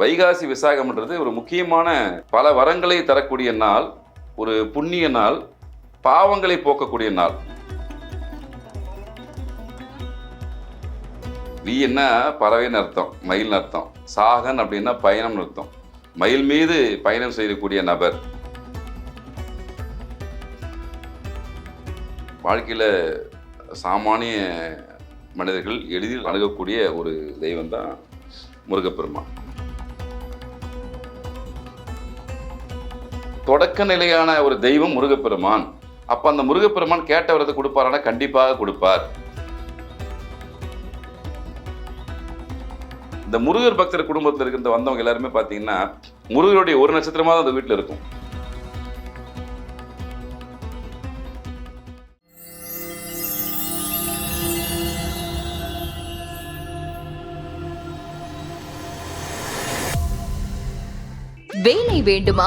வைகாசி விசாகம்ன்றது ஒரு முக்கியமான பல வரங்களை தரக்கூடிய நாள் ஒரு புண்ணிய நாள் பாவங்களை போக்கக்கூடிய நாள். வீன்னா பறவைன்னு அர்த்தம் மயில்னு அர்த்தம். சாகன் அப்படின்னா பயணம்னு அர்த்தம். மயில் மீது பயணம் செய்யக்கூடிய நபர். வாழ்க்கையில் சாமானிய மனிதர்கள் எளிதில் அணுகக்கூடிய ஒரு தெய்வம் தான் முருகப்பெருமான். தொடக்க நிலையான ஒரு தெய்வம் முருகப்பெருமான். அப்ப அந்த முருகப்பெருமான் கேட்டவரது கொடுப்பாரானா? கண்டிப்பாக கொடுப்பார். இந்த முருகர் பக்தர் குடும்பத்தில் இருக்கிற வந்தவங்க எல்லாருமே பார்த்தீங்கன்னா முருகருடைய ஒரு நட்சத்திரமா தான் அந்த வீட்டில் இருக்கும். வேலை வேண்டுமா?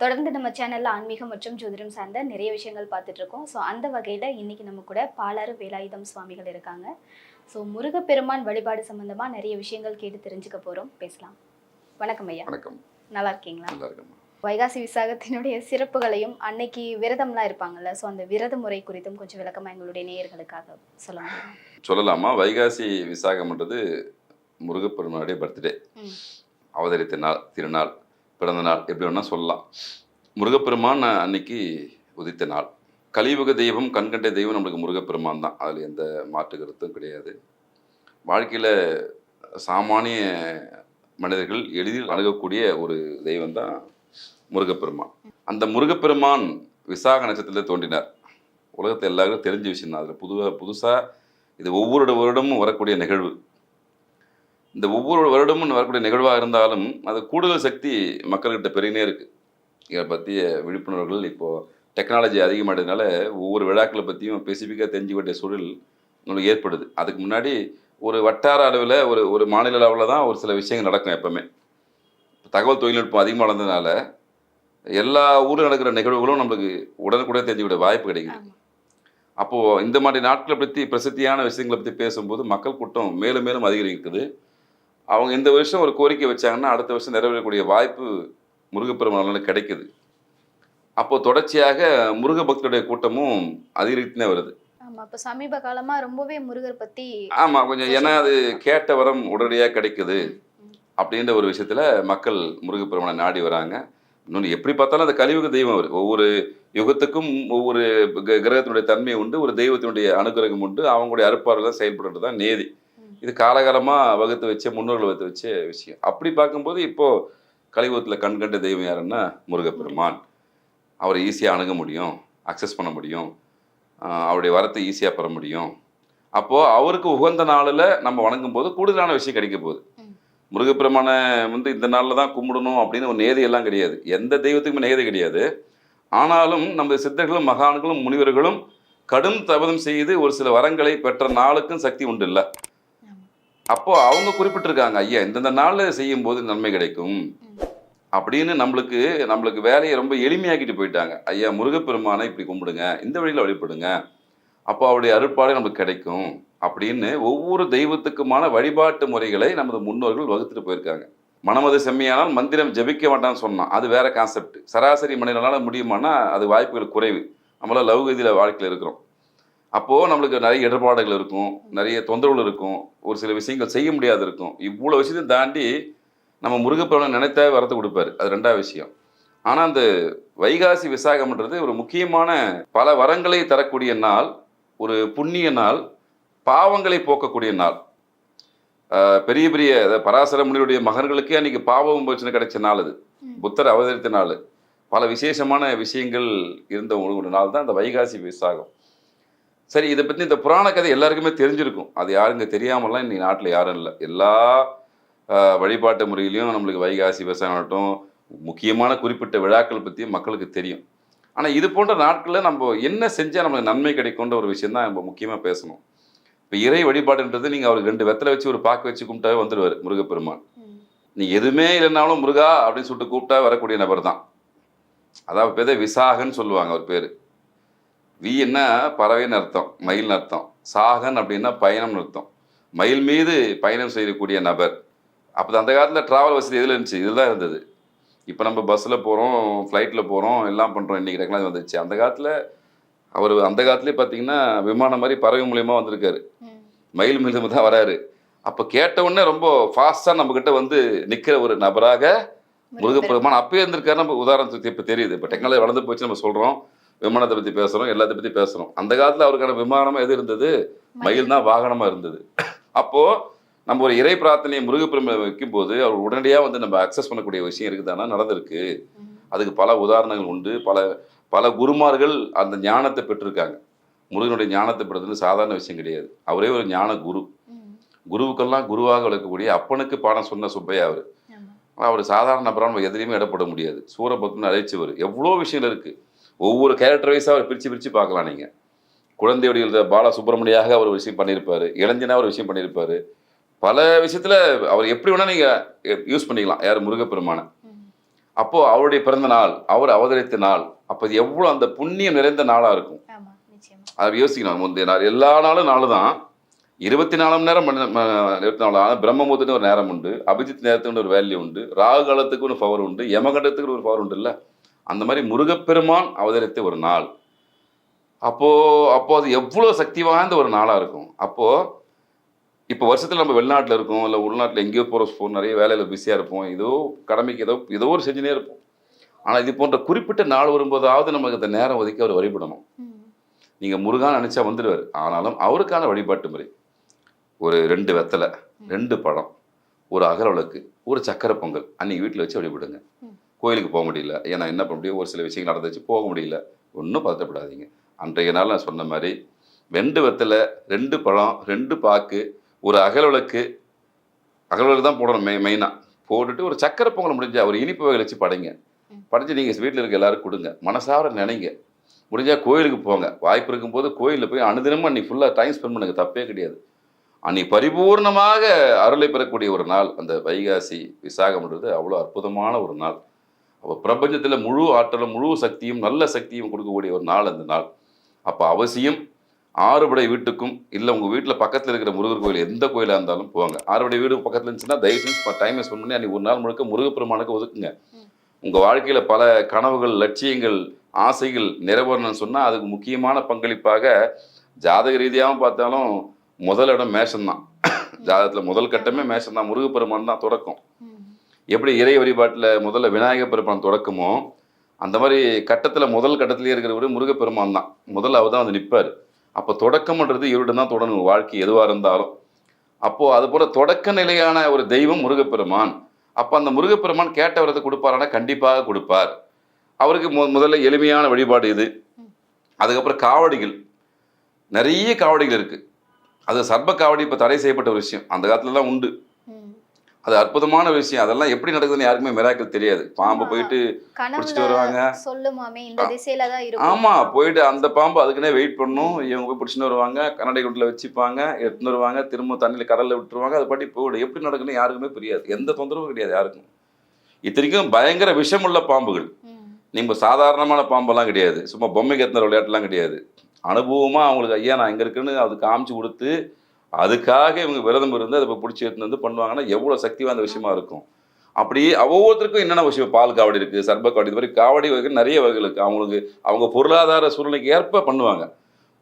தொடர்ந்து நம்ம சேனல்ல ஆன்மீகம் மற்றும் ஜோதிடம் சார்ந்த நிறைய விஷயங்கள் பார்த்துட்டு இருக்கோம். ஸோ அந்த வகையில இன்னைக்கு நம்ம கூட பாலாறு வேலாயுதம் சுவாமிகள் இருக்காங்க. ஸோ முருகப்பெருமான் வழிபாடு சம்பந்தமா நிறைய விஷயங்கள் கேட்டு தெரிஞ்சுக்க போறோம். பேசலாம். வணக்கம் ஐயா. வணக்கம். நல்லா இருக்கீங்களா? நல்லா வைகாசி விசாகத்தினுடைய சிறப்புகளையும் அன்னைக்கு விரதம்லாம் இருப்பாங்கல்ல ஸோ அந்த விரத முறை குறித்தும் கொஞ்சம் விளக்கமா எங்களுடைய நேயர்களுக்காக சொல்ல முடியுமா சொல்லலாமா? வைகாசி விசாகம்ன்றது முருகப்பெருமானுடைய பர்த்டே. அவதரித்த நாள் திருநாள். பிறந்த நாள் எப்படி வேணால் சொல்லலாம். முருகப்பெருமான் அன்னைக்கு உதித்த நாள். கலியுக தெய்வம் கண்கண்ட தெய்வம் நம்மளுக்கு முருகப்பெருமான் தான். அதில் எந்த மாற்று கருத்தும் கிடையாது. வாழ்க்கையில் சாமானிய மனிதர்கள் எளிதில் அணுகக்கூடிய ஒரு தெய்வம் தான் முருகப்பெருமான். அந்த முருகப்பெருமான் விசாக நட்சத்திரத்தில் தோன்றினார். உலகத்தை எல்லாருக்கும் தெரிஞ்ச விஷயம் தான் அதில் புதுவாக புதுசாக இது ஒவ்வொரு வருடமும் வரக்கூடிய நிகழ்வு. இந்த ஒவ்வொரு வருடமும் வரக்கூடிய நிகழ்வாக இருந்தாலும் அது கூடுதல் சக்தி மக்கள்கிட்ட பெருகினே இருக்கு. இதை பற்றிய விழிப்புணர்வுகள் இப்போது டெக்னாலஜி அதிகமானதுனால ஒவ்வொரு விழாக்களை பற்றியும் ஸ்பெசிஃபிக்காக தெரிஞ்சுக்க வேண்டிய சூழல் உங்களுக்கு ஏற்படுது. அதுக்கு முன்னாடி ஒரு வட்டார அளவில் ஒரு ஒரு மாநில அளவில் தான் ஒரு சில விஷயங்கள் நடக்கும் எப்பவுமே. தகவல் தொழில்நுட்பம் அதிகமாக வளர்ந்ததுனால எல்லா ஊரில் நடக்கிற நிகழ்வுகளும் நம்மளுக்கு உடனுக்குடன் தெரிஞ்சுக்கிற வாய்ப்பு கிடைக்குது. அப்போது இந்த மாதிரி நாட்களை பற்றி பிரசித்தியான விஷயங்களை பற்றி பேசும்போது மக்கள் கூட்டம் மேலும் மேலும் அதிகரிக்குது. அவங்க இந்த வருஷம் ஒரு கோரிக்கை வச்சாங்கன்னா அடுத்த வருஷம் நிறைவேறக்கூடிய வாய்ப்பு முருகப்பெருமானால கிடைக்குது. அப்போ தொடர்ச்சியாக முருக பக்தருடைய கூட்டமும் அதிகரித்துனே வருது. ஆமா அப்ப சமீப காலமா ரொம்பவே முருகர் பத்தி ஆமாம் கொஞ்சம் ஏன்னா அது கேட்ட வரம் உடனடியாக கிடைக்குது. அப்படின்ற ஒரு விஷயத்தில் மக்கள் முருகப்பெருமானை நாடி வராங்க. இன்னொன்று எப்படி பார்த்தாலும் அந்த கலியுக தெய்வம் அவர். ஒவ்வொரு யுகத்துக்கும் ஒவ்வொரு கிர- கிரகத்தினுடைய தன்மை உண்டு ஒரு தெய்வத்தினுடைய அனுகிரகம் உண்டு. அவங்களுடைய அறுப்பாறுகள் செயல்படுறது தான் நேதி. இது காலகாலமாக வகுத்து வச்ச முன்னோர்கள் வகுத்து வச்ச விஷயம். அப்படி பார்க்கும்போது இப்போ கலியுகத்தில் கண்கண்ட தெய்வம் யாருன்னா முருகப்பெருமான். அவரை ஈஸியாக அணுக முடியும் அக்சஸ் பண்ண முடியும் அவருடைய வரத்தை ஈஸியாக பெற முடியும். அப்போது அவருக்கு உகந்த நாளில் நம்ம வணங்கும் போது கூடுதலான விஷயம் கிடைக்க போகுது. முருகப்பெருமானை வந்து இந்த நாளில் தான் கும்பிடணும் அப்படின்னு ஒரு நேதி எல்லாம் கிடையாது. எந்த தெய்வத்துக்குமே நேதி கிடையாது. ஆனாலும் நம்ம சித்தர்களும் மகான்களும் முனிவர்களும் கடும் தபதம் செய்து ஒரு சில வரங்களை பெற்ற நாளுக்கும் சக்தி உண்டு இல்ல. அப்போ அவங்க குறிப்பிட்டிருக்காங்க ஐயா இந்தந்த நாளில் செய்யும் போது நன்மை கிடைக்கும். அப்படின்னு நம்மளுக்கு நம்மளுக்கு வேலையை ரொம்ப எளிமையாக்கிட்டு போயிட்டாங்க. ஐயா முருகப்பெருமானை இப்படி கும்பிடுங்க இந்த வழியில் வழிபடுங்க. அப்போ அவருடைய அருட்பாடு நமக்கு கிடைக்கும். அப்படின்னு ஒவ்வொரு தெய்வத்துக்குமான வழிபாட்டு முறைகளை நமது முன்னோர்கள் வகுத்துட்டு போயிருக்காங்க. மனமது செம்மையானால் மந்திரம் ஜெபிக்க மாட்டான்னு சொன்னான். அது வேற கான்செப்ட் சராசரி மனிதனால முடியுமானா அது வாய்ப்புகள் குறைவு. நம்மளால் லௌகதியில் வாழ்க்கையில் இருக்கிறோம். அப்போது நம்மளுக்கு நிறைய இடர்பாடுகள் இருக்கும் நிறைய தொந்தரவுகள் இருக்கும் ஒரு சில விஷயங்கள் செய்ய முடியாது இருக்கும். இவ்வளோ விஷயத்தையும் தாண்டி நம்ம முருகப்பெருமானை நினைத்தா வரத்து கொடுப்பாரு. அது ரெண்டாவது விஷயம். ஆனால் அந்த வைகாசி விசாகம்ன்றது ஒரு முக்கியமான பல வரங்களை தரக்கூடிய நாள் ஒரு புண்ணிய நாள் பாவங்களை போக்கக்கூடிய நாள். பெரிய பெரிய பராசர முனிவருடைய மகன்களுக்கே அன்னைக்கு பாவம் பிரச்சனை கிடைச்ச நாள் அது. புத்தர் அவதரித்த நாள். பல விசேஷமான விஷயங்கள் இருந்த ஒரு நாள் தான் அந்த வைகாசி விசாகம். சரி இதை பற்றி இந்த புராண கதை எல்லாருக்குமே தெரிஞ்சிருக்கும். அது யாருங்க தெரியாமலாம் இன்னைக்கு நாட்டில் யாரும் இல்லை. எல்லா வழிபாட்டு முறையிலையும் நம்மளுக்கு வைகாசி விவசாயம் ஆகட்டும் முக்கியமான குறிப்பிட்ட விழாக்கள் பற்றியும் மக்களுக்கு தெரியும். ஆனால் இது போன்ற நாட்களில் நம்ம என்ன செஞ்சால் நமக்கு நன்மை கிடைக்கும்ன்ற ஒரு விஷயம் தான் நம்ம முக்கியமாக பேசணும். இப்போ இறை வழிபாடுன்றது நீங்கள் அவருக்கு ரெண்டு வெத்தலை வச்சு ஒரு பாக்கு வச்சு கும்பிட்டாவே வந்துடுவார் முருகப்பெருமான். நீ எதுவுமே இல்லைனாலும் முருகா அப்படின்னு சொல்லிட்டு கூப்பிட்டா வரக்கூடிய நபர் தான் அதாவது பேர் விசாகன்னு சொல்லுவாங்க அவர் பேர். வீன்னா பறவைன்னு அர்த்தம் மயில்னு அர்த்தம் சாகன் அப்படின்னா பயணம்னு அர்த்தம் மயில் மீது பயணம் செய்யக்கூடிய நபர். அப்போ அந்த காலத்தில் ட்ராவல் வசதி எதில் இருந்துச்சு? இதில் தான் இருந்தது. இப்போ நம்ம பஸ்ஸில் போகிறோம் ஃப்ளைட்டில் போகிறோம் எல்லாம் பண்ணுறோம் இன்றைக்கி டெக்னாலஜி வந்துச்சு அந்த காலத்தில் அவர் அந்த காலத்துலேயே பார்த்தீங்கன்னா விமானம் மாதிரி பறவை மூலியமா வந்திருக்காரு. மயில் மூலியமாக தான் வராரு. அப்போ கேட்ட உடனே ரொம்ப ஃபாஸ்ட்டாக நம்மக்கிட்ட வந்து நிற்கிற ஒரு நபராக முருகப்பெருமான். அப்பயே இருந்திருக்காரு நம்ம உதாரணத்துக்கு இப்போ தெரியுது. இப்போ டெக்னாலஜி வளர்ந்து போச்சு நம்ம சொல்கிறோம் விமானத்தை பற்றி பேசுகிறோம் எல்லாத்தை பற்றி பேசுகிறோம் அந்த காலத்தில் அவருக்கான விமானமாக எது இருந்தது? மயில். தான் வாகனமாக இருந்தது. அப்போது நம்ம ஒரு இறை பிரார்த்தனையை முருகப்பெருமை வைக்கும்போது அவர் உடனடியாக வந்து நம்ம அக்சஸ் பண்ணக்கூடிய விஷயம் இருக்குதானா? நடந்திருக்கு. அதுக்கு பல உதாரணங்கள் உண்டு. பல பல குருமார்கள் அந்த ஞானத்தை பெற்றிருக்காங்க. முருகனுடைய ஞானத்தை பெறுறது சாதாரண விஷயம் கிடையாது. அவரே ஒரு ஞான குரு. குருவுக்கெல்லாம் குருவாக விளக்கக்கூடிய அப்பனுக்கு பாடம் சொன்ன சுப்பையா அவர். ஆனால் அவர் சாதாரண நபராக நம்ம எதிலையுமே இடப்பட முடியாது. சூரபத்மன் அழைச்சவர். எவ்வளோ விஷயங்கள் இருக்குது ஒவ்வொரு கேரக்டர் வைஸாக அவர் பிரித்து பிரித்து பார்க்கலாம் நீங்கள் குழந்தையுடைய எழுத பால சுப்பிரமணியாக அவர் விஷயம் பண்ணியிருப்பார். இளைஞனாக ஒரு விஷயம் பண்ணியிருப்பார். பல விஷயத்தில் அவர் எப்படி வேணால் நீங்கள் யூஸ் பண்ணிக்கலாம். யார்? முருகப்பெருமான. அப்போது அவருடைய பிறந்த நாள் அவர் அவதரித்த நாள் அப்போ அது எவ்வளோ அந்த புண்ணியம் நிறைந்த நாளாக இருக்கும். அதை யோசிக்கணும் முந்தைய நாள் எல்லா நாளும் நாள் தான். இருபத்தி நாலு மணி நேரம் இருபத்தி நாலு ஆனால் பிரம்மமுத்துன்னு ஒரு நேரம் உண்டு. அபிஜித் நேரத்துக்குன்னு ஒரு வேல்யூ உண்டு. ராகு காலத்துக்கு ஒரு பவர் உண்டு. யமகண்டத்துக்கு ஒரு பவர் உண்டு இல்லை அந்த மாதிரி முருகப்பெருமான் அவதரித்த ஒரு நாள். அப்போ அப்போது அது எவ்வளோ சக்தி வாய்ந்த ஒரு நாளாக இருக்கும். அப்போது இப்போ வருஷத்தில் நம்ம வெளிநாட்டில் இருக்கோம் இல்லை உள்நாட்டில் எங்கேயோ போகிற நிறைய வேலையில் பிஸியாக இருப்போம். ஏதோ கடமைக்கு ஏதோ ஏதோ ஒரு செஞ்சுனே இருப்போம். ஆனால் இது போன்ற குறிப்பிட்ட நாள் வரும்போதாவது நமக்கு அந்த நேரம் ஒதுக்கி அவர் வழிபடணும். நீங்கள் முருகான் நினச்சா வந்துடுவார் ஆனாலும் அவருக்கான வழிபாட்டு முறை. ஒரு ரெண்டு வெத்தலை ரெண்டு பழம் ஒரு அகரவிளக்கு ஒரு சக்கரை பொங்கல் அன்னைக்கு வீட்டில் வச்சு வழிபடுங்க. கோயிலுக்கு போக முடியல. ஏன்னா என்ன பண்ண முடியும்? ஒரு சில விஷயங்கள் நடந்துச்சு போக முடியல. ஒன்றும் பதட்டப்படாதீங்க. அன்றைய நாள் நான் சொன்ன மாதிரி ரெண்டு வெத்தலை ரெண்டு பழம் ரெண்டு பாக்கு ஒரு அகல் விளக்கு அகல் விளக்கு தான் போடணும் மெய் மெயினாக போட்டுட்டு ஒரு சக்கரை பொங்கல் முடிஞ்சா ஒரு இனிப்பு வகை வச்சு படைங்க. படைச்சு நீங்கள் வீட்டில் இருக்க எல்லாரும் கொடுங்க. மனசார நினைங்க. முடிஞ்சால் கோயிலுக்கு போங்க. வாய்ப்பு இருக்கும்போது கோயிலில் போய் அனுதினமும் அன்னைக்கு ஃபுல்லாக டைம் ஸ்பெண்ட் பண்ணுங்க. தப்பே கிடையாது. அன்னைக்கு பரிபூர்ணமாக அருளை பெறக்கூடிய ஒரு நாள். அந்த வைகாசி விசாகம்ன்றது அவ்வளோ அற்புதமான ஒரு நாள். அப்போ பிரபஞ்சத்தில் முழு ஆற்றலும் முழு சக்தியும் நல்ல சக்தியும் கொடுக்கக்கூடிய ஒரு நாள் அந்த நாள். அப்போ அவசியம் ஆறுபடை வீட்டுக்கும் இல்லை உங்கள் வீட்டில் பக்கத்தில் இருக்கிற முருகர் கோயில் எந்த கோயிலாக இருந்தாலும் போங்க. ஆறுபடை வீடு பக்கத்தில் இருந்துச்சுன்னா தயவு செஞ்சு டைமை ஸ்பெண்ட் பண்ணி அன்னைக்கு ஒரு நாள் முழுக்க முருகப்பெருமானுக்கு ஒதுக்குங்க. உங்கள் வாழ்க்கையில் பல கனவுகள் லட்சியங்கள் ஆசைகள் நிறைவேறணும்னு சொன்னால் அதுக்கு முக்கியமான பங்களிப்பாக ஜாதக ரீதியாகவும் பார்த்தாலும் முதல் இடம் மேஷம்தான். ஜாதகத்தில் முதல் கட்டமே மேஷம்தான். முருகப்பெருமான் தான் தொடக்கம். எப்படி இறை வழிபாட்டில் முதல்ல விநாயகர் பெருமான் தொடக்கமோ அந்த மாதிரி கட்டத்தில் முதல் கட்டத்திலே இருக்கிறவர் முருகப்பெருமான் தான். முதல்ல அவர் தான் வந்து நிற்பார் அப்போ தொடக்கம்ன்றது இவருடன் தான் தொடங்கும் வாழ்க்கை எதுவாக இருந்தாலும். அப்போது அதுபோல் தொடக்க நிலையான ஒரு தெய்வம் முருகப்பெருமான். அப்போ அந்த முருகப்பெருமான் கேட்ட வரத்தை கொடுப்பாரானா? கண்டிப்பாக கொடுப்பார். அவருக்கு மு முதல்ல எளிமையான வழிபாடு இது. அதுக்கப்புறம் காவடிகள். நிறைய காவடிகள் இருக்குது அது சர்ப காவடி இப்போ தடை செய்யப்பட்ட ஒரு விஷயம். அந்த காலத்துலலாம் உண்டு. அது அற்புதமான விஷயம். அதெல்லாம் எப்படி நடக்குதுன்னு யாருக்குமே மிராக்கள் தெரியாது. பாம்பு. போயிட்டு பிடிச்சிட்டு வருவாங்க. சொல்லுமாமே இந்த திசையில தான் இருக்கும். ஆமா போயிட்டு அந்த பாம்பு அதுக்குன்னே வெயிட் பண்ணும். இவங்க போய் பிடிச்சின்னு வருவாங்க. கண்ணாடி குண்டில் வச்சுப்பாங்க. எடுத்துன்னு வருவாங்க. திரும்ப தண்ணியில் கடலில் விட்டுருவாங்க. அது பாட்டி போயிடும். எப்படி நடக்குன்னு யாருக்குமே புரியாது. எந்த தொந்தரவும் கிடையாது யாருக்கும். இத்தனைக்கும் பயங்கர விஷமுள்ள பாம்புகள். நீங்க சாதாரணமான பாம்பெல்லாம் கிடையாது. சும்மா பொம்மைக்கு எத்தனை விளையாட்டுலாம் கிடையாது. அனுபவமா அவங்களுக்கு ஐயா நான் எங்க இருக்குன்னு அது காமிச்சு கொடுத்து அதுக்காக இவங்க விரதம் இருந்து அதை பிடிச்சி எடுத்துன்னு வந்து பண்ணுவாங்கன்னா எவ்வளோ சக்தி வாய்ந்த விஷயமா இருக்கும். அப்படி ஒவ்வொருத்தருக்கும் என்னென்ன விஷயம்? பால் காவடி இருக்குது சர்ப காவடி இது மாதிரி காவடி வகை நிறைய வகைகள் இருக்குது அவங்களுக்கு அவங்க பொருளாதார சூழ்நிலைக்கு ஏற்ப பண்ணுவாங்க.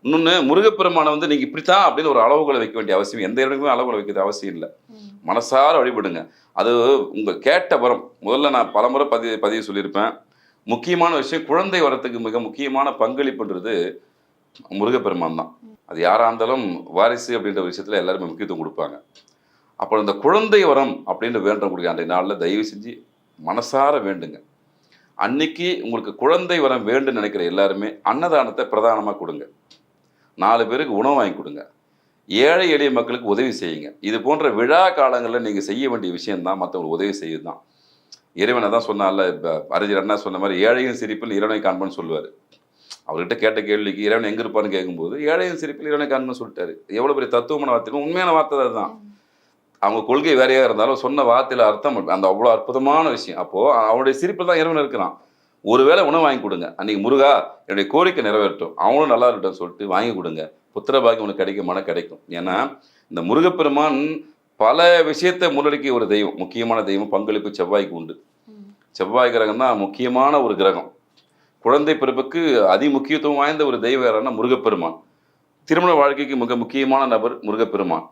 இன்னொன்று முருகப்பெருமானை வந்து நீங்கள் இப்படித்தான் அப்படின்னு ஒரு அளவுகளை வைக்க வேண்டிய அவசியம். எந்த இடத்துக்குமே அளவுகளை வைக்கிறது அவசியம் இல்லை. மனசார வழிபடுங்க. அது உங்கள் கேட்ட வரம். முதல்ல நான் பலமுறை பதிவு பதிவு சொல்லியிருப்பேன். முக்கியமான விஷயம் குழந்தை வரத்துக்கு மிக முக்கியமான பங்களிப்புன்றது முருகப்பெருமான் தான். அது யாராக இருந்தாலும் வாரிசு அப்படின்ற விஷயத்தில் எல்லாருமே முக்கியத்துவம் கொடுப்பாங்க. அப்போ இந்த குழந்தை வரம் அப்படின்னு வேண்டக்கூடிய அன்றைய நாளில் தயவு செஞ்சு மனசார வேண்டுங்க. அன்னைக்கு உங்களுக்கு குழந்தை வரம் வேண்டும்னு நினைக்கிற எல்லாருமே அன்னதானத்தை பிரதானமாக கொடுங்க. நாலு பேருக்கு உணவு வாங்கி கொடுங்க. ஏழை எளிய மக்களுக்கு உதவி செய்யுங்க. இது போன்ற விழா காலங்களில் நீங்கள் செய்ய வேண்டிய விஷயம்தான். மற்றவங்களுக்கு உதவி செய்யுது தான் இறைவனை தான் சொன்னால இப்போ அறிஞர் அண்ணா சொன்ன மாதிரி ஏழையின் சிரிப்பில் இறைவனை காண்பன்னு சொல்லுவார். அவர்கிட்ட கேட்ட கேள்விக்கு இறைவன் எங்கே இருப்பான்னு கேட்கும்போது ஏழையின் சிரிப்பில் இறைவனை காண்பன்னு சொல்லிட்டாரு. எவ்வளோ பெரிய தத்துவமான வார்த்தை உண்மையான வார்த்தை அதுதான். அவங்க கொள்கை வேறையா இருந்தாலும் சொன்ன வார்த்தையில அர்த்தம். அந்த அவ்வளோ அற்புதமான விஷயம். அப்போ அவனுடைய சிரிப்பில் தான் இறைவன் இருக்கிறான். ஒருவேளை உணவு வாங்கி கொடுங்க. அன்னைக்கு முருகா என்னுடைய கோரிக்கை நிறைவேறட்டும். அவனும் நல்லா இருக்கட்டும் சொல்லிட்டு வாங்கி கொடுங்க. புத்திர பாக்கியம் உனக்கு கிடைக்கும் மன கிடைக்கும். ஏன்னா இந்த முருகப்பெருமான் பல விஷயத்தை முன்னெடுக்கிய ஒரு தெய்வம். முக்கியமான தெய்வம் பங்களிப்பு செவ்வாய்க்கு உண்டு. செவ்வாய் கிரகம் தான் முக்கியமான ஒரு கிரகம். குழந்தை பிறப்புக்கு அதி முக்கியத்துவம் வாய்ந்த ஒரு தெய்வம் யாருன்னா முருகப்பெருமான். திருமண வாழ்க்கைக்கு மிக முக்கியமான நபர் முருகப்பெருமான்.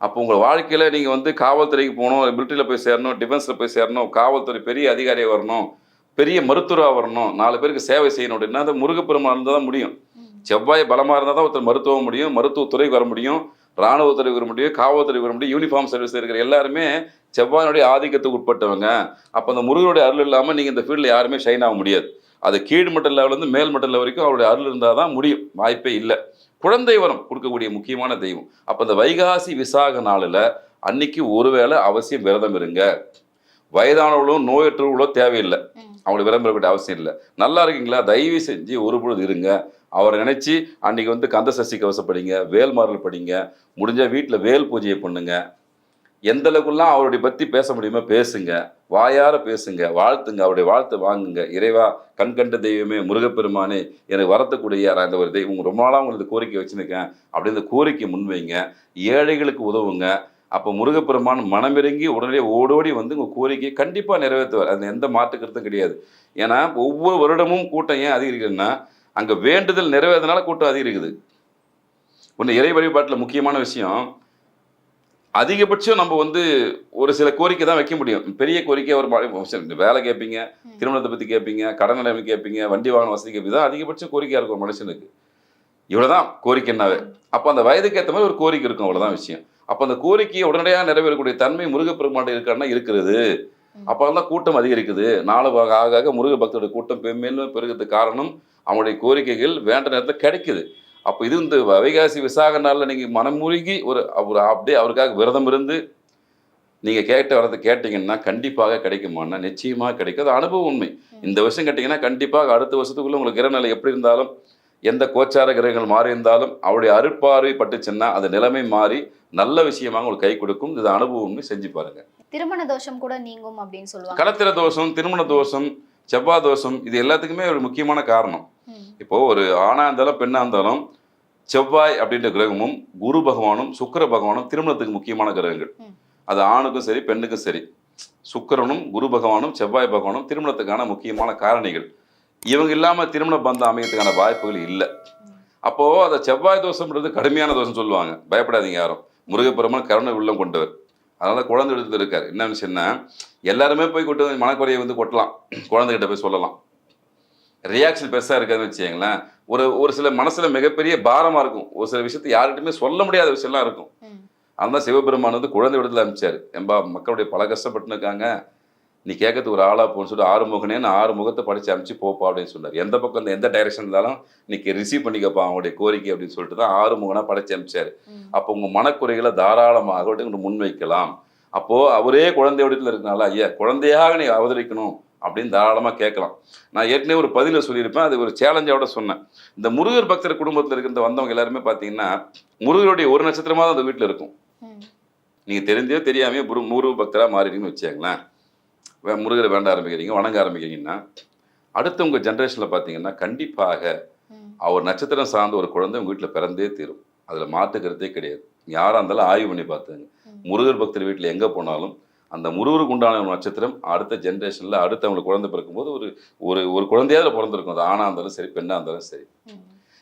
அப்போ உங்கள் வாழ்க்கையில் நீங்கள் வந்து காவல்துறைக்கு போகணும் மிலிட்டரியில் போய் சேரணும் டிஃபென்ஸில் போய் சேரணும் காவல்துறை பெரிய அதிகாரியாக வரணும் பெரிய மருத்துவராக வரணும் நாலு பேருக்கு சேவை செய்யணும் அப்படின்னா அது முருகப்பெருமான் இருந்தால் தான் முடியும். செவ்வாய் பலமாக இருந்தால் தான் ஒருத்தர் மருத்துவம் முடியும் மருத்துவத்துறைக்கு வர முடியும் ராணுவத்துறைக்கு வர முடியும் காவல்துறைக்கு வர முடியும் யூனிஃபார்ம் சர்வீஸ் இருக்கிற எல்லாருமே செவ்வாயினுடைய ஆதிக்கத்துக்கு உட்பட்டவங்க. அப்போ அந்த முருகனுடைய அருள் இல்லாமல் நீங்கள் இந்த ஃபீல்டில் யாருமே ஷைன் ஆக முடியாது. அது கீழ்மட்ட லெவலேருந்து மேல்மட்ட level வரைக்கும் அவருடைய அருள் இருந்தால் தான் முடியும். வாய்ப்பே இல்லை. குழந்தை வரம் கொடுக்கக்கூடிய முக்கியமான தெய்வம். அப்போ இந்த வைகாசி விசாக நாளில் அன்னைக்கு ஒருவேளை அவசியம் விரதம் இருங்க. வயதானவர்களும் நோயற்றவர்களோ தேவையில்லை. அவங்களை வேண்டிய அவசியம் இல்லை. நல்லா இருக்கீங்களா? தயவு செஞ்சு ஒரு பொழுது இருங்க. அவரை நினைச்சு அன்னைக்கு வந்து கந்த சஷ்டி கவசம் படிங்க வேல்மாறல் படிங்க. முடிஞ்ச வீட்டில் வேல் பூஜையை பண்ணுங்க. எந்த அளவுக்குலாம் அவருடைய பற்றி பேச முடியுமோ பேசுங்க. வாயார பேசுங்க. வாழ்த்துங்க. அவருடைய வாழ்த்து வாங்குங்க. இறைவா கண் கண்ட தெய்வமே முருகப்பெருமானே எனக்கு வரத்தக்கூடிய அந்த ஒரு தெய்வம். ரொம்ப நாளாக உங்களுக்கு கோரிக்கை வச்சுருக்கேன். அப்படி இந்த கோரிக்கை முன்வைங்க. ஏழைகளுக்கு உதவுங்க. அப்போ முருகப்பெருமான் மனமிறங்கி உடனே ஓடோடி வந்து உங்கள் கோரிக்கையை கண்டிப்பாக நிறைவேற்றுவார். அது எந்த மாற்று கருத்தும் கிடையாது. ஏன்னா ஒவ்வொரு வருடமும் கூட்டம் ஏன் அதிகரிக்குதுன்னா அங்கே வேண்டுதல் நிறைவேறதுனால கூட்டம் அதிகரிக்குது. ஒன்று இறை வழிபாட்டில் முக்கியமான விஷயம் அதிகபட்சம் நம்ம வந்து ஒரு சில கோரிக்கை தான் வைக்க முடியும். பெரிய கோரிக்கை ஒரு வேலை கேட்பீங்க. திருமணத்தை பற்றி கேட்பீங்க கடன் நிலைமை கேட்பீங்க வண்டி வாகன வசதி கேட்பீங்க தான் அதிகபட்சம் கோரிக்கையாக இருக்கும் ஒரு மனுஷனுக்கு. இவ்வளோதான் கோரிக்கைன்னாவே. அப்போ அந்த வயதுக்கு ஏற்ற மாதிரி ஒரு கோரிக்கை இருக்கும் அவ்வளோதான் விஷயம். அப்போ அந்த கோரிக்கையை உடனடியாக நிறைவேறக்கூடிய தன்மை முருகப்பெருமான் இருக்கான்னா இருக்கிறது. அப்போ தான் கூட்டம் அதிகரிக்குது. நாலு ஆக ஆக முருக பக்தருடைய கூட்டம் மேலும் பெருகிறதுக்கு காரணம் அவனுடைய கோரிக்கைகள் வேண்ட நேரத்தில் கிடைக்குது. அப்போ இது இந்த வைகாசி விசாக நாளில் நீங்கள் மனமுருகி ஒரு அவர் அப்படியே அவருக்காக விரதம் இருந்து நீங்கள் கேட்ட வரதை கேட்டிங்கன்னா கண்டிப்பாக கிடைக்குமான்னா நிச்சயமாக கிடைக்கும். அது அனுபவம் உண்மை. இந்த வருஷம் கேட்டிங்கன்னா கண்டிப்பாக அடுத்த வருஷத்துக்குள்ள உங்களுக்கு கிரகநிலை எப்படி இருந்தாலும் எந்த கோச்சார கிரகங்கள் மாறி இருந்தாலும் அவருடைய அருட்பார்வை பட்டுச்சுன்னா அது நிலைமை மாறி நல்ல விஷயமாக உங்களுக்கு கை கொடுக்கும். இது அனுபவம் உண்மை. செஞ்சு பாருங்க. திருமண தோஷம் கூட நீங்கும் அப்படின்னு சொல்லுவாங்க. கலத்திர தோஷம் திருமண தோஷம் செவ்வாய் தோஷம் இது எல்லாத்துக்குமே ஒரு முக்கியமான காரணம். இப்போ ஒரு ஆணா இருந்தாலும் பெண்ணா இருந்தாலும் செவ்வாய் அப்படின்ற கிரகமும் குரு பகவானும் சுக்கிர பகவானும் திருமணத்துக்கு முக்கியமான கிரகங்கள். அது ஆணுக்கும் சரி பெண்ணுக்கும் சரி. சுக்கிரனும் குரு பகவானும் செவ்வாய் பகவானும் திருமணத்துக்கான முக்கியமான காரணிகள். இவங்க இல்லாம திருமண பந்தம் அமையறதுக்கான வாய்ப்புகள் இல்லை. அப்போ அந்த செவ்வாய் தோஷம்ன்றது கடுமையான தோஷம் சொல்லுவாங்க. பயப்படாதீங்க யாரும். முருகப்பெருமான் கருணை உள்ளம் கொண்டவர். அதனால குழந்தை எடுத்து இருக்காரு. என்ன விஷயம்னா எல்லாருமே போய் கொண்டு வந்து மனக்குறையை வந்து கொட்டலாம். குழந்தைகிட்ட போய் சொல்லலாம். ரியாக்ஷன் பெருசாக இருக்காதுன்னு வச்சுக்கங்களேன். ஒரு ஒரு சில மனசில் மிகப்பெரிய பாரமாக இருக்கும். ஒரு சில விஷயத்தை யார்கிட்டயுமே சொல்ல முடியாத விஷயம்லாம் இருக்கும். அதுதான் சிவபெருமான் வந்து குழந்தை விடத்தில் அனுப்பிச்சார் ஏம்பா மக்களுடைய பல கஷ்டப்பட்டு இருக்காங்க. நீ கேட்கறதுக்கு ஒரு ஆளா போன்னு சொல்லிட்டு ஆறு முகனேன்னு ஆறு முகத்தை படிச்சு அனுப்பிச்சு போப்பா அப்படின்னு சொன்னார். எந்த பக்கம் எந்த டைரக்ஷன் இருந்தாலும் இன்னைக்கு ரிசீவ் பண்ணிக்கப்பா அவங்களுடைய கோரிக்கை அப்படின்னு சொல்லிட்டு தான் ஆறு முகனா படைச்சு அனுப்பிச்சாரு. அப்போ உங்க மனக்குறைகளை தாராளமாக முன்வைக்கலாம். அப்போ அவரே குழந்தை வடிவத்தில் இருக்கனால ஐயா குழந்தையாக நீ அவதரிக்கணும். அப்படின்னு தாராளமாக கேட்கலாம். நான் ஏற்கனவே ஒரு பதில சொல்லியிருப்பேன். அது ஒரு சேலஞ்சோட சொன்னேன். இந்த முருகர் பக்தர் குடும்பத்தில் இருக்கிற வந்தவங்க எல்லாருமே பார்த்தீங்கன்னா முருகருடைய ஒரு நட்சத்திரமாக தான் அந்த வீட்டில் இருக்கும். நீங்கள் தெரிஞ்சோ தெரியாமையோ முரு முருக பக்தராக மாறிட்டீங்கன்னு வச்சுக்கங்களேன். வே முருகரை வேண்ட ஆரம்பிக்கிறீங்க வணங்க ஆரம்பிக்கிறீங்கன்னா அடுத்த உங்கள் ஜென்ரேஷனில் பார்த்தீங்கன்னா கண்டிப்பாக. அவர் நட்சத்திரம் சார்ந்த ஒரு குழந்தை உங்கள் வீட்டில் பிறந்தே தீரும். அதில் மாற்றுக்கிறதே கிடையாது. யாராக இருந்தாலும் ஆய்வு பண்ணி பார்த்துங்க. முருகர் பக்தர் வீட்டில் எங்கே போனாலும் அந்த முருகருக்கு உண்டான நட்சத்திரம் அடுத்த ஜென்ரேஷனில் அடுத்த அவங்களுக்கு குழந்தை பிறக்கும்போது ஒரு ஒரு ஒரு குழந்தையாவது பிறந்திருக்கும் அது. ஆணாக இருந்தாலும் சரி பெண்ணாக இருந்தாலும் சரி.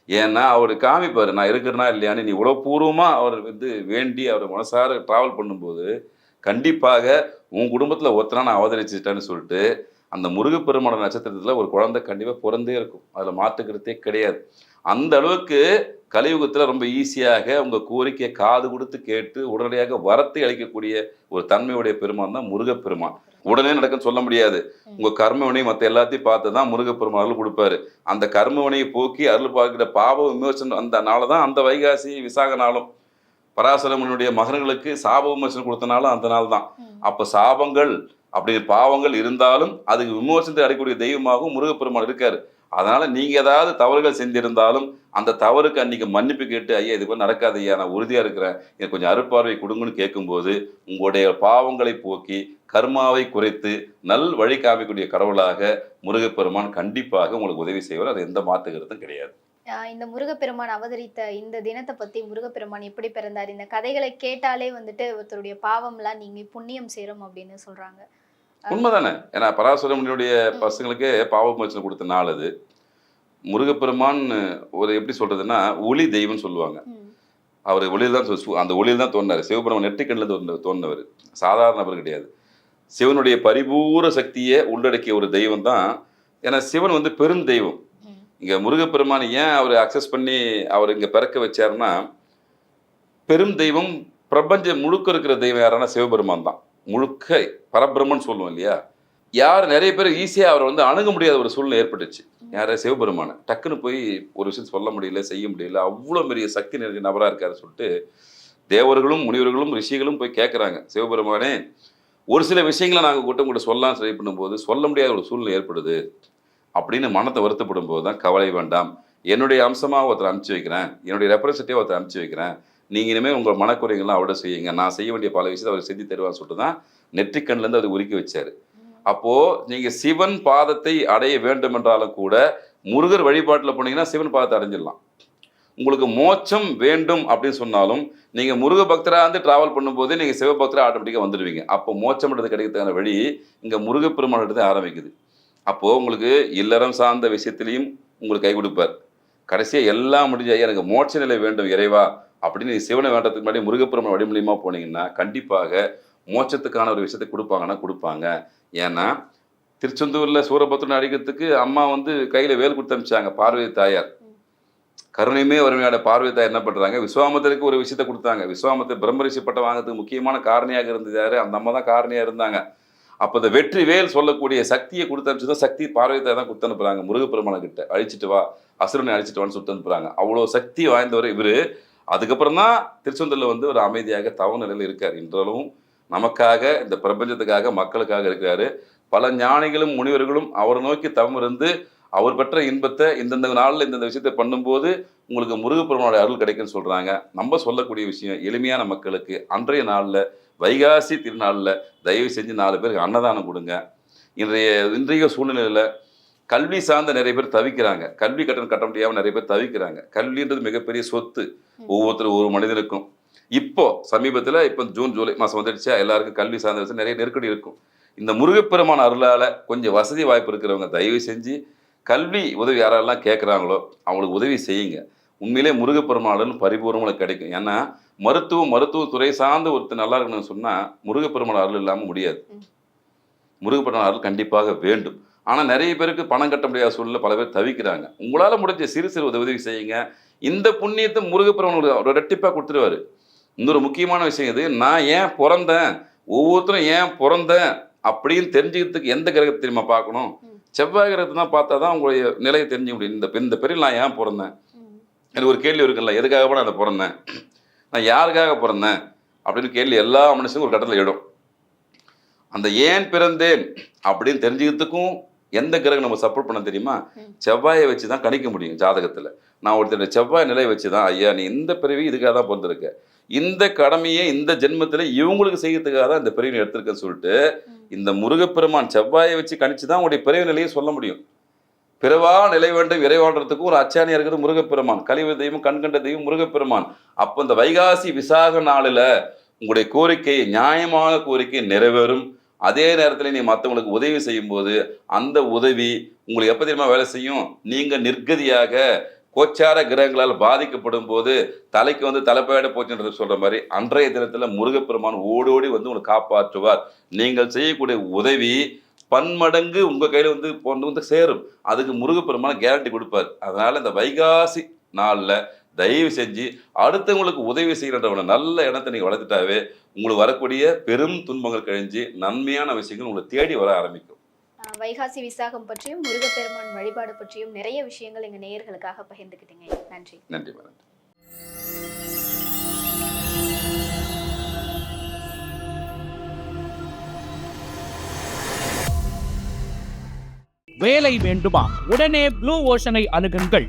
ஏன்னா அவர் காமிப்பார் நான் இருக்கிறேனா இல்லையான்னு நீ உளப்பூர்வமாக அவர் வந்து வேண்டி அவர் மனசார ட்ராவல் பண்ணும்போது கண்டிப்பாக உன் குடும்பத்தில் ஒருத்தனா நான் அவதரிச்சிட்டேன்னு சொல்லிட்டு அந்த முருகப்பெருமான நட்சத்திரத்தில் ஒரு குழந்தை கண்டிப்பாக பிறந்தே இருக்கும். அதில் மாற்றுக்கிறதே கிடையாது. அந்த அளவுக்கு கலியுகத்தில் ரொம்ப ஈஸியாக உங்கள் கோரிக்கையை காது கொடுத்து கேட்டு உடனடியாக வரத்தை அளிக்கக்கூடிய ஒரு தன்மையுடைய பெருமான் தான் முருகப்பெருமான். உடனே நடக்குன்னு சொல்ல முடியாது. உங்க கர்மவினை மற்ற எல்லாத்தையும் பார்த்து தான் முருகப்பெருமான் அருள் கொடுப்பாரு. அந்த கர்மவினையை போக்கி அருள் பார்க்கிற பாவ விமோசனம் அந்த நாள் தான் அந்த வைகாசி விசாக நாளும் பராசரமனுடைய மகன்களுக்கு சாப விமோசனம் கொடுத்தனாலும் அந்த நாள் தான். அப்போ சாபங்கள் அப்படிங்கிற பாவங்கள் இருந்தாலும் அதுக்கு விமோசனத்தை அடையக்கூடிய தெய்வமாகவும் முருகப்பெருமான் இருக்காரு. அதனால நீங்க ஏதாவது தவறுகள் செஞ்சிருந்தாலும் அந்த தவறுக்கு அன்னைக்கு மன்னிப்பு கேட்டு ஐயா இது போல நடக்காது ஐயா நான் உறுதியா இருக்கிறேன். எனக்கு கொஞ்சம் அருட்பார்வை கொடுங்கன்னு கேட்கும்போது உங்களுடைய பாவங்களை போக்கி கர்மாவை குறைத்து நல் வழி காமிக்கக்கூடிய கடவுளாக முருகப்பெருமான் கண்டிப்பாக உங்களுக்கு உதவி செய்வார். அது எந்த மாற்று கிடையாது. இந்த முருகப்பெருமான் அவதரித்த இந்த தினத்தை பத்தி முருகப்பெருமான் எப்படி பிறந்தார்? இந்த கதைகளை கேட்டாலே வந்துட்டு ஒருத்தருடைய பாவம்லாம் நீங்க புண்ணியம் சேரும் அப்படின்னு சொல்றாங்க. உண்மைதானே? ஏன்னா பராசுரமணியுடைய பசங்களுக்கே பாவமோச்சனம் கொடுத்த நாள் அது. முருகப்பெருமான் ஒரு எப்படி சொல்றதுன்னா ஒளி தெய்வம்னு சொல்லுவாங்க. அவர் ஒளியில் தான் அந்த ஒளியில் தான் தோன்றார். சிவபெருமான் நெற்றிக்கண்ணில் தோன்ற தோன்றவர். சாதாரண நபர் கிடையாது. சிவனுடைய பரிபூர சக்தியை உள்ளடக்கிய ஒரு தெய்வம் தான். ஏன்னா சிவன் வந்து பெரும் தெய்வம். ம். இங்க முருகப்பெருமான் ஏன் அவர் அக்சஸ் பண்ணி அவர் இங்க பிறக்க வச்சாருன்னா பெரும் தெய்வம் பிரபஞ்சம் முழுக்க இருக்கிற தெய்வம் யாருன்னா சிவபெருமான் தான். முழுக்க பரபிரம்மன் சொல்லுவோம் இல்லையா? யார் நிறைய பேர் ஈஸியாக அவரை வந்து அணுக முடியாத ஒரு சூழ்நிலை ஏற்பட்டுச்சு. யார சிவபெருமான? டக்குன்னு போய் ஒரு விஷயம் சொல்ல முடியல செய்ய முடியல அவ்வளோ பெரிய சக்தி நிறைய நபராக இருக்காரு சொல்லிட்டு தேவர்களும் முனிவர்களும் ரிஷிகளும் போய் கேட்குறாங்க சிவபெருமானே ஒரு சில விஷயங்களை நாங்கள் கூட்டம் கூட சொல்லலாம் சரி பண்ணும்போது சொல்ல முடியாத ஒரு சூழ்நிலை ஏற்படுது அப்படின்னு மனத்தை வருத்தப்படும் போது தான் கவலை வேண்டாம். என்னுடைய அம்சமாக ஒருத்தர் அனுப்பிச்சி வைக்கிறேன். என்னுடைய ரெப்ரசன்டேட்டிவ் ஒருத்தர் அனுப்பிச்சி வைக்கிறேன். நீங்கள் இனிமேல் உங்கள் மனக்குறைகள்லாம் அவட செய்யுங்க. நான் செய்ய வேண்டிய பல விஷயத்தை அவர் செஞ்சு தருவான்னு சொல்லிட்டு தான் நெற்றிக்கண்லேருந்து அதை உருக்கி வச்சார். அப்போது நீங்கள் சிவன் பாதத்தை அடைய வேண்டும் என்றாலும் கூட முருகர் வழிபாட்டில் போனீங்கன்னா சிவன் பாதத்தை அடைஞ்சிடலாம். உங்களுக்கு மோட்சம் வேண்டும் அப்படின்னு சொன்னாலும் நீங்கள் முருக பக்தரா வந்து டிராவல் பண்ணும்போது நீங்கள் சிவபக்தரா ஆட்டோமேட்டிக்காக வந்துடுவீங்க. அப்போ மோட்சம்ன்றது கிடைக்கிறதுக்கான வழி இங்கே இங்க தான் ஆரம்பிக்குது. அப்போது உங்களுக்கு இல்லறம் சார்ந்த விஷயத்திலையும் உங்களுக்கு கை கொடுப்பார். கடைசியாக எல்லாம் முடிஞ்ச எனக்கு மோட்ச நிலை வேண்டும் இறைவா. அப்படின்னு சிவனை வேண்டத்துக்கு முன்னாடி முருகப்பெருமான் வழி போனீங்கன்னா கண்டிப்பாக மோட்சத்துக்கான ஒரு விஷயத்தை கொடுப்பாங்கன்னா கொடுப்பாங்க. ஏன்னா திருச்செந்தூர்ல சூரபத்ரன் அடிக்கிறதுக்கு அம்மா வந்து கையில் வேல் கொடுத்து அனுப்பிச்சாங்க பார்வதி தாயார். கருணையுமே வறுமையோட பார்வதி தாயார் என்ன பண்ணுறாங்க விஸ்வாமத்திற்கு ஒரு விஷயத்தை கொடுத்தாங்க. விஸ்வாமத்தை பிரம்மரிஷி பட்டம் வாங்கிறதுக்கு முக்கியமான காரணியாக இருந்தது யார்? அந்த அம்மா தான் காரணியாக இருந்தாங்க. அப்போ இந்த வெற்றி வேல் சொல்லக்கூடிய சக்தியை கொடுத்து அனுப்பிச்சு தான் சக்தி பார்வதி தாயார் தான் கொடுத்து அனுப்புறாங்க. முருகப்பெருமான கிட்ட அழிச்சிட்டு வா அசுரனை அழிச்சிட்டு வான்னு சொல்லிட்டு அனுப்புகிறாங்க அவ்வளோ சக்தி வாய்ந்தவர் இவரு. அதுக்கப்புறம் தான் திருச்செந்தூரில் வந்து ஒரு அமைதியாக தவ நிலையில் இருக்கார். இன்றளவும் நமக்காக இந்த பிரபஞ்சத்துக்காக மக்களுக்காக இருக்கிறாரு. பல ஞானிகளும் முனிவர்களும் அவரை நோக்கி தவம் இருந்து அவர் பெற்ற இன்பத்தை இந்தந்த நாளில் இந்தந்த விஷயத்தை பண்ணும்போது உங்களுக்கு முருகப்பெருமானுடைய அருள் கிடைக்குன்னு சொல்கிறாங்க நம்ம சொல்லக்கூடிய விஷயம் எளிமையான மக்களுக்கு அன்றைய நாளில் வைகாசி திருநாளில் தயவு செஞ்சு நாலு பேருக்கு அன்னதானம் கொடுங்க. இன்றைய இன்றைய சூழ்நிலையில் கல்வி சார்ந்த நிறைய பேர் தவிக்கிறாங்க. கல்வி கட்டணம் கட்ட முடியாமல் நிறைய பேர் தவிக்கிறாங்க. கல்வின்றது மிகப்பெரிய சொத்து. ஒவ்வொருத்தரும் ஒரு மனிதனுக்கும். இப்போ சமீபத்தில் இப்போ ஜூன் ஜூலை மாதம் வந்துடுச்சா. எல்லாருக்கும் கல்வி சார்ந்த விஷயம் நிறைய நெருக்கடி இருக்கும். இந்த முருகப்பெருமான் அருளால் கொஞ்சம் வசதி வாய்ப்பு இருக்கிறவங்க தயவு செஞ்சு கல்வி உதவி யாரெல்லாம் கேட்குறாங்களோ அவங்களுக்கு உதவி செய்யுங்க. உண்மையிலே முருகப்பெருமாள் பரிபூர்ணமாக கிடைக்கும். ஏன்னா மருத்துவம் மருத்துவ துறை சார்ந்த ஒருத்தர் நல்லா இருக்கணும்னு சொன்னால் முருகப்பெருமாள் அருள் இல்லாமல் முடியாது. ம். முருகப்பெருமாள் அருள் கண்டிப்பாக வேண்டும். ஆனால் நிறைய பேருக்கு பணம் கட்ட முடியாத சூழ்நிலை பல பேர் தவிக்கிறாங்க. உங்களால் முடிஞ்ச சிறு சிறு உதவி செய்யுங்க. இந்த புண்ணியத்தை முருகப்பெருமான் ஒரு- ரெட்டிப்பாக கொடுத்துருவாரு. இன்னொரு முக்கியமான விஷயம் இது. நான் ஏன் பிறந்தேன்? ஒவ்வொருத்தரும் ஏன் பிறந்தேன்? அப்படின்னு தெரிஞ்சுக்கிறதுக்கு எந்த கிரகத்தை தெரியுமா பார்க்கணும். செவ்வாய் கிரகத்தை தான் பார்த்தா தான் உங்களுடைய நிலையை தெரிஞ்சுக்க முடியும். இந்த இந்த பெரிய நான் ஏன் பிறந்தேன். எனக்கு ஒரு கேள்வி இருக்குல்ல எதுக்காக நான் அதை பிறந்தேன்? நான் யாருக்காக பிறந்தேன்? அப்படின்னு கேள்வி எல்லா மனுஷனுக்கும் ஒரு கட்டத்தில் இடும் அந்த ஏன் பிறந்தேன் அப்படின்னு தெரிஞ்சுக்கிறதுக்கும் எந்த கிரகம் நம்ம சப்போர்ட் பண்ண தெரியுமா. செவ்வாயை வச்சு தான் கணிக்க முடியும் ஜாதகத்தில். நான் ஒருத்தர் செவ்வாய் நிலை வச்சு தான் ஐயா நீ இந்த பிறவி இதுக்காக தான் பிறந்திருக்க. இந்த கடமையை இந்த ஜென்மத்தில் இவங்களுக்கு செய்யறதுக்காக தான் இந்த பிறவி எடுத்திருக்கேன்னு சொல்லிட்டு. இந்த முருகப்பெருமான் செவ்வாயை வச்சு கணிச்சு தான் உங்களுடைய பிறவி நிலையை சொல்ல முடியும். பிறவா நிலை வேண்டும் இறைவான்றதுக்கும் ஒரு அச்சாணியா இருக்கிறது முருகப்பெருமான். கலிவ தெய்வம் கண்கண்ட தெய்வம் முருகப்பெருமான். அப்போ இந்த வைகாசி விசாக நாளில் உங்களுடைய கோரிக்கை நியாயமான கோரிக்கை நிறைவேறும். அதே நேரத்தில் நீ மற்றவங்களுக்கு உதவி செய்யும்போது அந்த உதவி உங்களுக்கு எப்போ தெரியுமா வேலை செய்யும்? நீங்கள் நிர்கதியாக கோச்சார கிரகங்களால் பாதிக்கப்படும் போது தலைக்கு வந்து தலைப்பையிட போச்சுன்றது சொல்கிற மாதிரி அன்றைய தினத்தில் முருகப்பெருமான் ஓடோடி வந்து உங்களை காப்பாற்றுவார். நீங்கள் செய்யக்கூடிய உதவி பன்மடங்கு உங்கள் கையில் வந்து கொண்டு வந்து சேரும். அதுக்கு முருகப்பெருமான கேரண்டி கொடுப்பார். அதனால் இந்த வைகாசி நாளில் தயவு செஞ்சு அடுத்தவங்களுக்கு உதவி செய்யறவன நல்ல இடத்தை நீங்க வளர்த்துட்டாவே உங்களுக்கு வரக்கூடிய பெரும் துன்பங்கள் கழிஞ்சு நன்மையான விஷயங்கள் உங்களை தேடி வர ஆரம்பிக்கும். வைகாசி விசாகம் பற்றியும் முருகப்பெருமான் வழிபாடு பற்றியும் நிறைய விஷயங்கள் எங்க நேயர்களுக்காக பகிர்ந்துக்கிட்டீங்க. நன்றி. நன்றி மேடம் வேலை வேண்டுமா? உடனே ப்ளூ ஓஷனை அணுகுங்கள்.